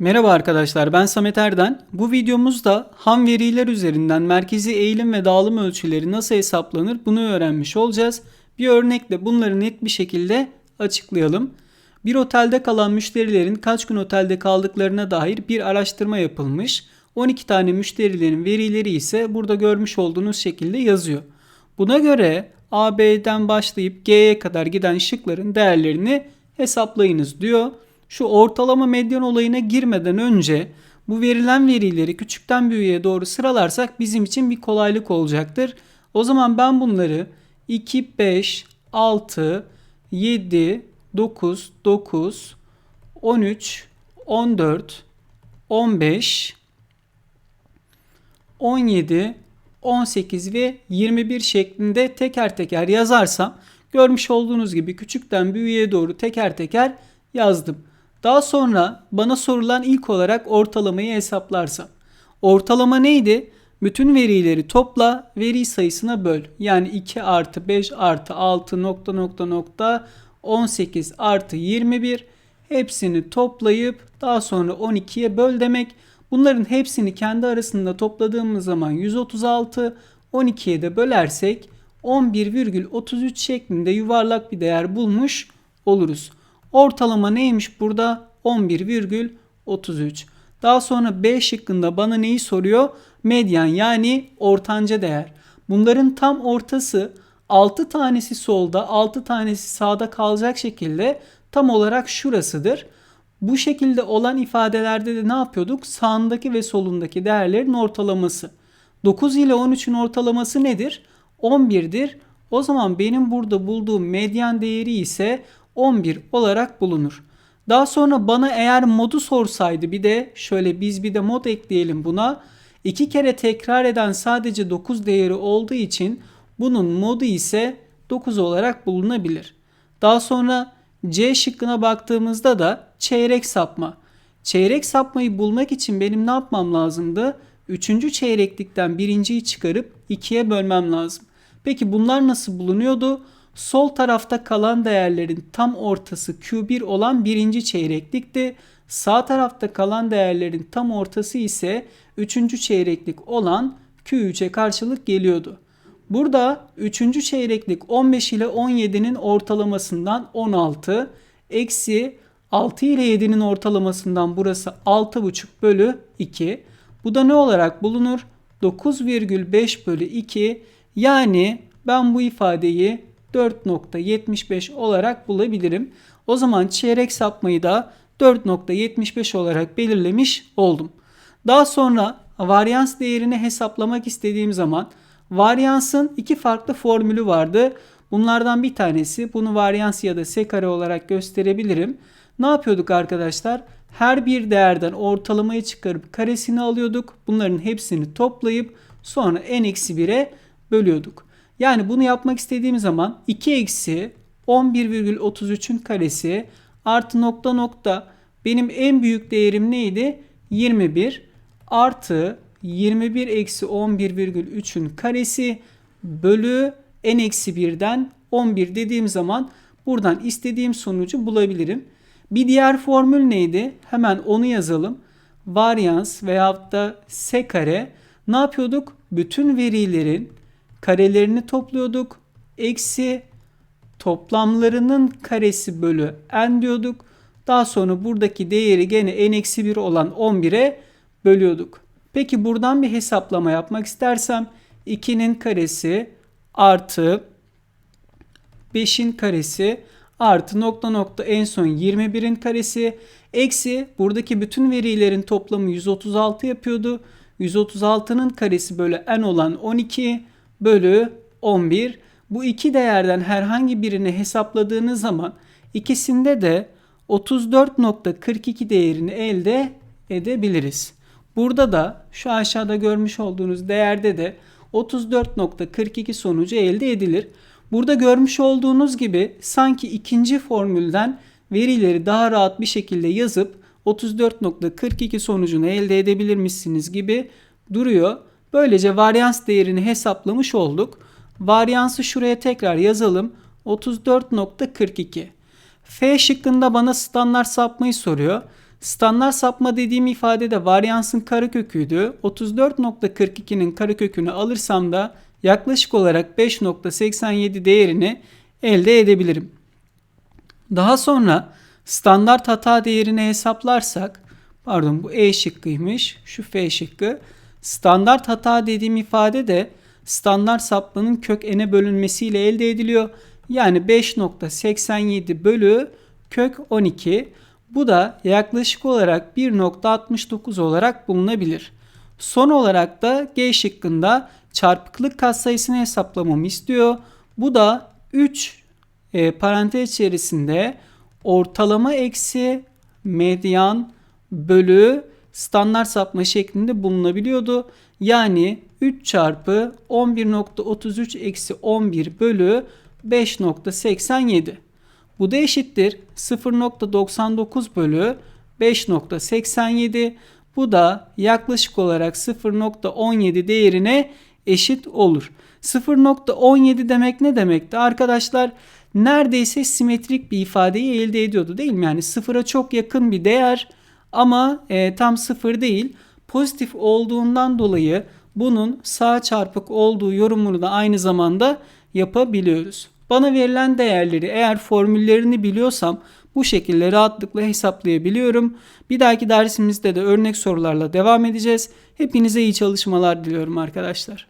Merhaba arkadaşlar ben Samet Erden. Bu videomuzda ham veriler üzerinden merkezi eğilim ve dağılım ölçüleri nasıl hesaplanır bunu öğrenmiş olacağız. Bir örnekle bunları net bir şekilde açıklayalım. Bir otelde kalan müşterilerin kaç gün otelde kaldıklarına dair bir araştırma yapılmış. 12 tane müşterilerin verileri ise burada görmüş olduğunuz şekilde yazıyor. Buna göre A, B'den başlayıp G'ye kadar giden şıkların değerlerini hesaplayınız diyor. Şu ortalama medyan olayına girmeden önce bu verilen verileri küçükten büyüğe doğru sıralarsak bizim için bir kolaylık olacaktır. O zaman ben bunları 2, 5, 6, 7, 9, 9, 13, 14, 15, 17, 18 ve 21 şeklinde teker teker yazarsam görmüş olduğunuz gibi küçükten büyüğe doğru teker teker yazdım. Daha sonra bana sorulan ilk olarak ortalamayı hesaplarsam. Ortalama neydi? Bütün verileri topla veri sayısına böl. Yani 2 artı 5 artı 6 nokta nokta nokta 18 artı 21 hepsini toplayıp daha sonra 12'ye böl demek. Bunların hepsini kendi arasında topladığımız zaman 136 12'ye de bölersek 11,33 şeklinde yuvarlak bir değer bulmuş oluruz. Ortalama neymiş burada? 11,33. Daha sonra B şıkkında bana neyi soruyor? Medyan yani ortanca değer. Bunların tam ortası 6 tanesi solda 6 tanesi sağda kalacak şekilde tam olarak şurasıdır. Bu şekilde olan ifadelerde de ne yapıyorduk? Sağındaki ve solundaki değerlerin ortalaması. 9 ile 13'ün ortalaması nedir? 11'dir. O zaman benim burada bulduğum medyan değeri ise 11 olarak bulunur. Daha sonra bana eğer modu sorsaydı bir de şöyle biz bir de mod ekleyelim buna. İki kere tekrar eden sadece 9 değeri olduğu için bunun modu ise 9 olarak bulunabilir. Daha sonra C şıkkına baktığımızda da çeyrek sapma. Çeyrek sapmayı bulmak için benim ne yapmam lazımdı? Üçüncü çeyreklikten birinciyi çıkarıp ikiye bölmem lazım. Peki bunlar nasıl bulunuyordu? Sol tarafta kalan değerlerin tam ortası Q1 olan birinci çeyreklikti. Sağ tarafta kalan değerlerin tam ortası ise üçüncü çeyreklik olan Q3'e karşılık geliyordu. Burada üçüncü çeyreklik 15 ile 17'nin ortalamasından 16 eksi 6 ile 7'nin ortalamasından burası 6,5 bölü 2. Bu da ne olarak bulunur? 9,5 bölü 2 yani ben bu ifadeyi 4.75 olarak bulabilirim. O zaman çeyrek sapmayı da 4.75 olarak belirlemiş oldum. Daha sonra varyans değerini hesaplamak istediğim zaman varyansın iki farklı formülü vardı. Bunlardan bir tanesi bunu varyans ya da s kare olarak gösterebilirim. Ne yapıyorduk arkadaşlar? Her bir değerden ortalamayı çıkarıp karesini alıyorduk. Bunların hepsini toplayıp sonra n-1'e bölüyorduk. Yani bunu yapmak istediğim zaman 2 eksi 11,33'ün karesi artı nokta nokta benim en büyük değerim neydi? 21 artı 21 eksi 11,3'ün karesi bölü n eksi 1'den 11 dediğim zaman buradan istediğim sonucu bulabilirim. Bir diğer formül neydi? Hemen onu yazalım. Varyans veyahut da s kare ne yapıyorduk? Bütün verilerin karelerini topluyorduk. Eksi toplamlarının karesi bölü n diyorduk. Daha sonra buradaki değeri gene n eksi 1 olan 11'e bölüyorduk. Peki buradan bir hesaplama yapmak istersem 2'nin karesi artı 5'in karesi artı nokta nokta en son 21'in karesi eksi buradaki bütün verilerin toplamı 136 yapıyordu. 136'nın karesi bölü n olan 12 bölü 11. Bu iki değerden herhangi birini hesapladığınız zaman ikisinde de 34.42 değerini elde edebiliriz. Burada da şu aşağıda görmüş olduğunuz değerde de 34.42 sonucu elde edilir. Burada görmüş olduğunuz gibi sanki ikinci formülden verileri daha rahat bir şekilde yazıp 34.42 sonucunu elde edebilirmişsiniz gibi duruyor. Böylece varyans değerini hesaplamış olduk. Varyansı şuraya tekrar yazalım. 34.42. F şıkkında bana standart sapmayı soruyor. Standart sapma dediğim ifadede varyansın kareköküydü. 34.42'nin karekökünü alırsam da yaklaşık olarak 5.87 değerini elde edebilirim. Daha sonra standart hata değerini hesaplarsak, pardon bu E şıkkıymış, şu F şıkkı. Standart hata dediğim ifade de standart sapmanın kök n'e bölünmesiyle elde ediliyor. Yani 5.87 bölü kök 12. Bu da yaklaşık olarak 1.69 olarak bulunabilir. Son olarak da G şıkkında çarpıklık katsayısını hesaplamamı istiyor. Bu da 3 e, parantez içerisinde ortalama eksi medyan bölü standart sapma şeklinde bulunabiliyordu. Yani 3 çarpı 11.33 eksi 11 bölü 5.87. Bu da eşittir 0.99 bölü 5.87. Bu da yaklaşık olarak 0.17 değerine eşit olur. 0.17 demek ne demekti? Arkadaşlar neredeyse simetrik bir ifadeyi elde ediyordu değil mi? Yani sıfıra çok yakın bir değer ama e, tam sıfır değil. Pozitif olduğundan dolayı bunun sağ çarpık olduğu yorumunu da aynı zamanda yapabiliyoruz. Bana verilen değerleri eğer formüllerini biliyorsam bu şekilde rahatlıkla hesaplayabiliyorum. Bir dahaki dersimizde de örnek sorularla devam edeceğiz. Hepinize iyi çalışmalar diliyorum arkadaşlar.